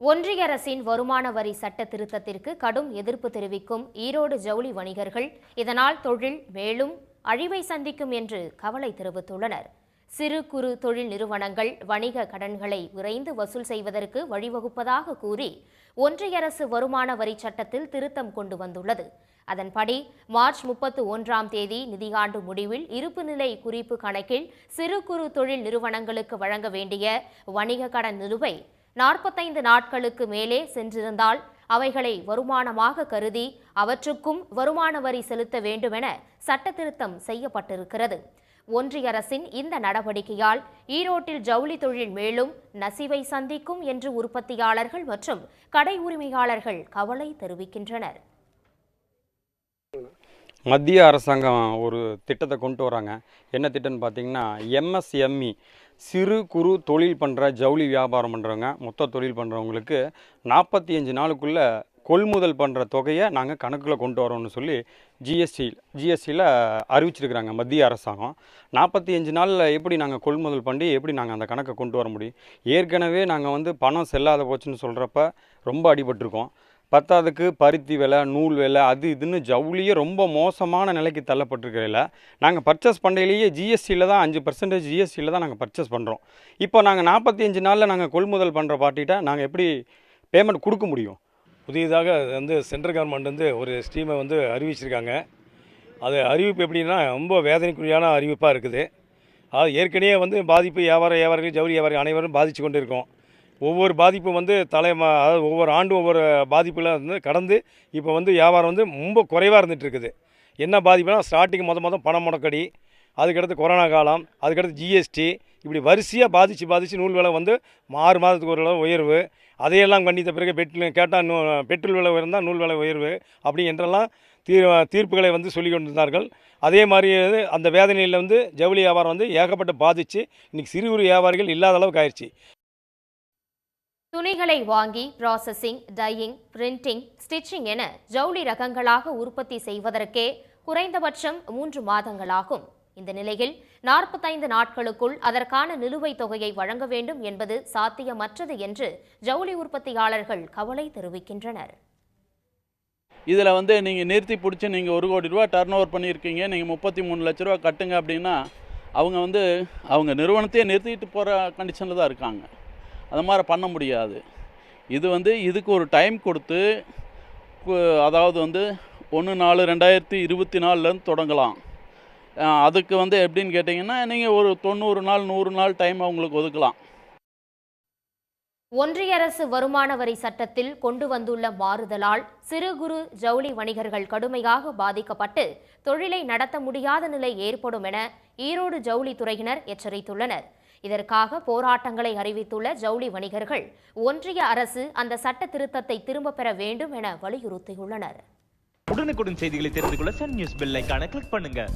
ஒன்றிய அரசின் வருமான வரி சட்ட திருத்தத்திற்கு கடும் எதிர்ப்பு தெரிவிக்கும் ஈரோடு ஜவுளி வணிகர்கள். இதனால் தொழில் மேலும் அழிவை சந்திக்கும் என்று கவலை தெரிவித்துள்ளனர். சிறு குறு தொழில் நிறுவனங்கள் வணிக கடன்களை விரைந்து வசூல் செய்வதற்கு வழிவகுப்பதாக கூறி ஒன்றிய அரசு வருமான வரி சட்டத்தில் திருத்தம் கொண்டு வந்துள்ளது. அதன்படி மார்ச் முப்பத்து ஒன்றாம் தேதி நிதியாண்டு முடிவில் இருப்புநிலை குறிப்பு கணக்கில் சிறு குறு தொழில் நிறுவனங்களுக்கு வழங்க வேண்டிய வணிக கடன் நிலுவை நாற்பத்தைந்து நாட்களுக்கு மேலே சென்றிருந்தால் அவைகளை வருமானமாக கருதி அவற்றுக்கும் வருமான வரி செலுத்த வேண்டுமென சட்டத்திருத்தம் செய்யப்பட்டிருக்கிறது. ஒன்றிய அரசின் இந்த நடவடிக்கையால் ஈரோட்டில் ஜவுளி தொழில் மேலும் நசிவை சந்திக்கும் என்று உற்பத்தியாளர்கள் மற்றும் கடை உரிமையாளர்கள் கவலை தெரிவிக்கின்றனர். மத்திய அரசாங்கம் ஒரு திட்டத்தை கொண்டு வராங்க. என்ன திட்டம்னு பார்த்தீங்கன்னா எம்எஸ்எம்இ சிறு குறு தொழில் பண்ணுற ஜவுளி வியாபாரம் பண்ணுறவங்க மொத்த தொழில் பண்ணுறவங்களுக்கு நாற்பத்தி அஞ்சு நாளுக்குள்ளே கொள்முதல் பண்ணுற தொகையை நாங்கள் கணக்கில் கொண்டு வரோம்னு சொல்லி ஜிஎஸ்டி ஜிஎஸ்டியில் அறிவிச்சிருக்கிறாங்க மத்திய அரசாங்கம். நாற்பத்தி அஞ்சு நாளில் எப்படி நாங்கள் கொள்முதல் பண்ணி எப்படி நாங்கள் அந்த கணக்கை கொண்டு வர முடியும்? ஏற்கனவே நாங்கள் வந்து பணம் செல்லாத போச்சுன்னு சொல்கிறப்ப ரொம்ப அடிபட்டிருக்கோம். பத்தாவதுக்கு பருத்தி விலை நூல் விலை அது இதுன்னு ஜவுளியே ரொம்ப மோசமான நிலைக்கு தள்ளப்பட்டிருக்கிறதில்ல நாங்கள் பர்ச்சேஸ் பண்ணையிலேயே ஜிஎஸ்டியில் தான் அஞ்சு பர்சன்டேஜ் ஜிஎஸ்டியில் தான் நாங்கள் பர்ச்சேஸ் பண்ணுறோம் இப்போ நாங்கள் நாற்பத்தி அஞ்சு நாளில் நாங்கள் கொள்முதல் பண்ணுற பாட்டிகிட்ட நாங்கள் எப்படி பேமெண்ட் கொடுக்க முடியும்? புதியதாக வந்து சென்ட்ரல் கவர்மெண்ட் வந்து ஒரு ஸ்கீமை வந்து அறிவிச்சிருக்காங்க. அது அறிவிப்பு எப்படின்னா ரொம்ப வேதனைக்குரியான அறிவிப்பாக இருக்குது. அது ஏற்கனவே வந்து பாதிப்பு வியாபார வியாபாரிகள் ஜவுளி வியாபாரி அனைவரும் பாதித்து கொண்டு இருக்கோம் ஒவ்வொரு பாதிப்பும் வந்து தலை ம- அதாவது ஒவ்வொரு ஆண்டும் ஒவ்வொரு பாதிப்புலாம் வந்து கடந்து இப்போ வந்து வியாபாரம் வந்து ரொம்ப குறைவாக இருந்துகிட்டு இருக்குது என்ன பாதிப்புனா ஸ்டார்டிங் மொதல் மொதல் பணம் முடக்கடி அதுக்கடுத்து கொரோனா காலம் அதுக்கடுத்து ஜிஎஸ்டி இப்படி வரிசையாக பாதித்து பாதித்து நூல் விலை வந்து ஆறு மாதத்துக்கு ஒரு அளவு உயர்வு. அதையெல்லாம் கண்டித்த பிறகு பெட்ரோல் கேட்டால் நூ பெட்ரோல் விலை உயர்ந்தால் நூல் விலை உயர்வு அப்படி என்றெல்லாம் தீர் தீர்ப்புகளை வந்து சொல்லி கொண்டிருந்தார்கள். அதே மாதிரி அந்த வேதனையில் வந்து ஜவுளி வியாபாரம் வந்து ஏகப்பட்ட பாதித்து இன்றைக்கி சிறு குறு வியாபாரிகள் இல்லாத அளவுக்கு ஆயிடுச்சு துணிகளை வாங்கி ப்ராசஸிங் டையிங் பிரிண்டிங் ஸ்டிச்சிங் என ஜவுளி ரகங்களாக உற்பத்தி செய்வதற்கே குறைந்தபட்சம் மூன்று மாதங்களாகும். இந்த நிலையில் நாற்பத்தைந்து நாட்களுக்குள் அதற்கான நிலுவைத் தொகையை வழங்க வேண்டும் என்பது சாத்தியமற்றது என்று ஜவுளி உற்பத்தியாளர்கள் கவலை தெரிவிக்கின்றனர். இதில் வந்து நீங்கள் நிறுத்தி பிடிச்சி நீங்கள் ஒரு கோடி ரூபா டர்ன் ஓவர் பண்ணியிருக்கீங்க. நீங்கள் முப்பத்தி மூணு லட்ச ரூபா கட்டுங்க அப்படின்னா அவங்க வந்து அவங்க நிறுவனத்தையே நிறுத்திட்டு போகிற கண்டிஷனில் தான் இருக்காங்க. அது மாதிரி பண்ண முடியாது. இது வந்து இதுக்கு ஒரு டைம் கொடுத்து அதாவது வந்து ஒன்று நாலு ரெண்டாயிரத்தி இருபத்தி நாலுலேருந்து தொடங்கலாம். அதுக்கு வந்து எப்படின்னு கேட்டிங்கன்னா நீங்கள் ஒரு தொண்ணூறு நாள் நூறு நாள் டைம் அவங்களுக்கு ஒதுக்கலாம். ஒன்றிய அரசு வருமான வரி சட்டத்தில் கொண்டு வந்துள்ள மாறுதலால் சிறு குறு ஜவுளி வணிகர்கள் கடுமையாக பாதிக்கப்பட்டு தொழிலை நடத்த முடியாத நிலை ஏற்படும் என ஈரோடு ஜவுளி துறையினர் எச்சரித்துள்ளனர். இதற்காக போராட்டங்களை அறிவித்துள்ள ஜவுளி வணிகர்கள் ஒன்றிய அரசு அந்த சட்ட திருத்தத்தை திரும்பப் பெற வேண்டும் என வலியுறுத்தியுள்ளனர். உடனுக்குடன் செய்திகளை தெரிந்து கொள்ள சன் நியூஸ் பெல் கிளிக் பண்ணுங்க.